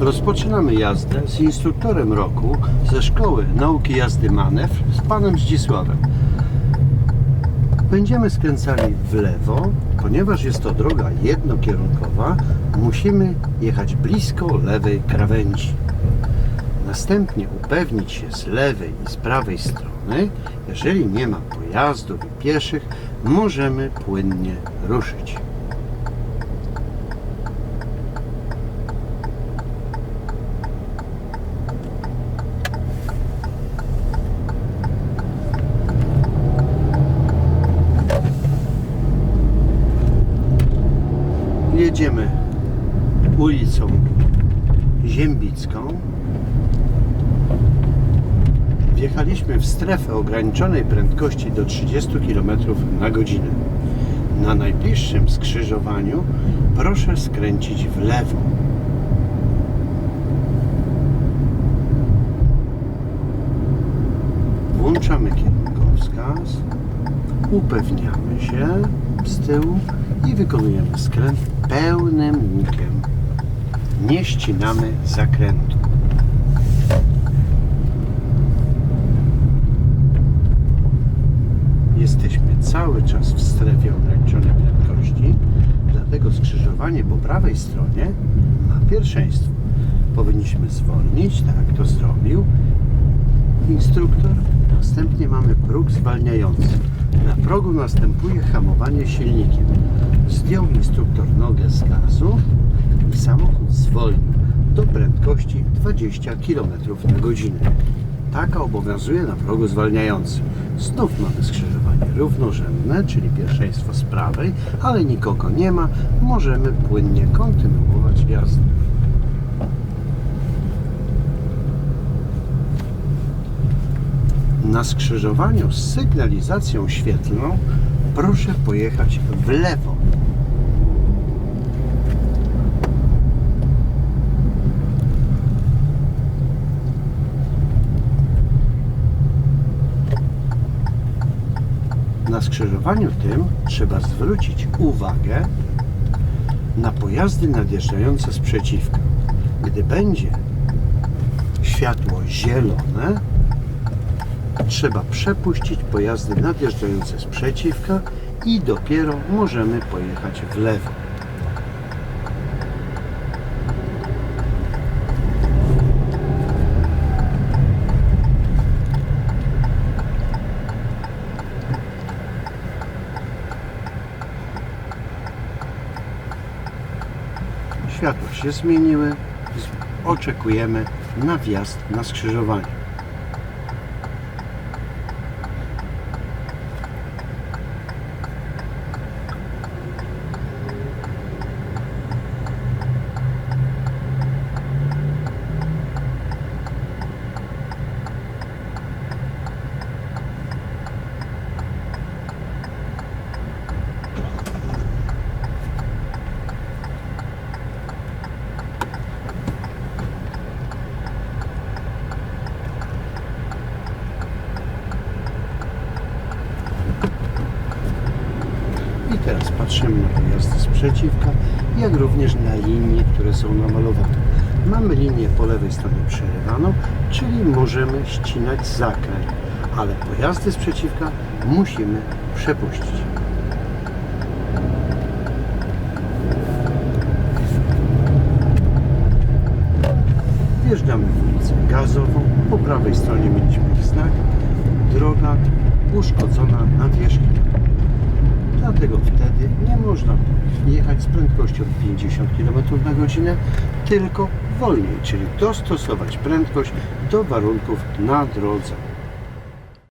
Rozpoczynamy jazdę z instruktorem roku ze Szkoły Nauki Jazdy Manewr z panem Zdzisławem. Będziemy skręcali w lewo, ponieważ jest to droga jednokierunkowa, musimy jechać blisko lewej krawędzi. Następnie upewnić się z lewej i z prawej strony. Jeżeli nie ma pojazdów i pieszych, możemy płynnie ruszyć. Jedziemy ulicą Ziembicką. Wjechaliśmy w strefę ograniczonej prędkości do 30 km na godzinę. Na najbliższym skrzyżowaniu proszę skręcić w lewo. Włączamy kierunkowskaz, upewniamy się z tyłu i wykonujemy skręt pełnym łukiem. Nie ścinamy zakrętu. Jesteśmy cały czas w strefie ograniczonej prędkości, dlatego skrzyżowanie po prawej stronie ma pierwszeństwo. Powinniśmy zwolnić, tak jak to zrobił instruktor. Następnie mamy próg zwalniający. Progu następuje hamowanie silnikiem. Zdjął instruktor nogę z gazu i samochód zwolnił do prędkości 20 km na godzinę. Taka obowiązuje na progu zwalniającym. Znów mamy skrzyżowanie równorzędne, czyli pierwszeństwo z prawej, ale nikogo nie ma. Możemy płynnie kontynuować jazdę. Na skrzyżowaniu z sygnalizacją świetlną proszę pojechać w lewo. Na skrzyżowaniu tym trzeba zwrócić uwagę na pojazdy nadjeżdżające z. Gdy będzie światło zielone, trzeba przepuścić pojazdy nadjeżdżające z przeciwka i dopiero możemy pojechać w lewo. Światła się zmieniły. Oczekujemy na wjazd na skrzyżowanie. I teraz patrzymy na pojazdy z przeciwka, jak również na linie, które są namalowane. Mamy linię po lewej stronie przerywaną, czyli możemy ścinać zakręt, ale pojazdy z przeciwka musimy przepuścić. Wjeżdżamy w ulicę Gazową. Po prawej stronie mieliśmy znak droga uszkodzona nawierzchnia. Dlatego wtedy nie można jechać z prędkością 50 km na godzinę, tylko wolniej, czyli dostosować prędkość do warunków na drodze.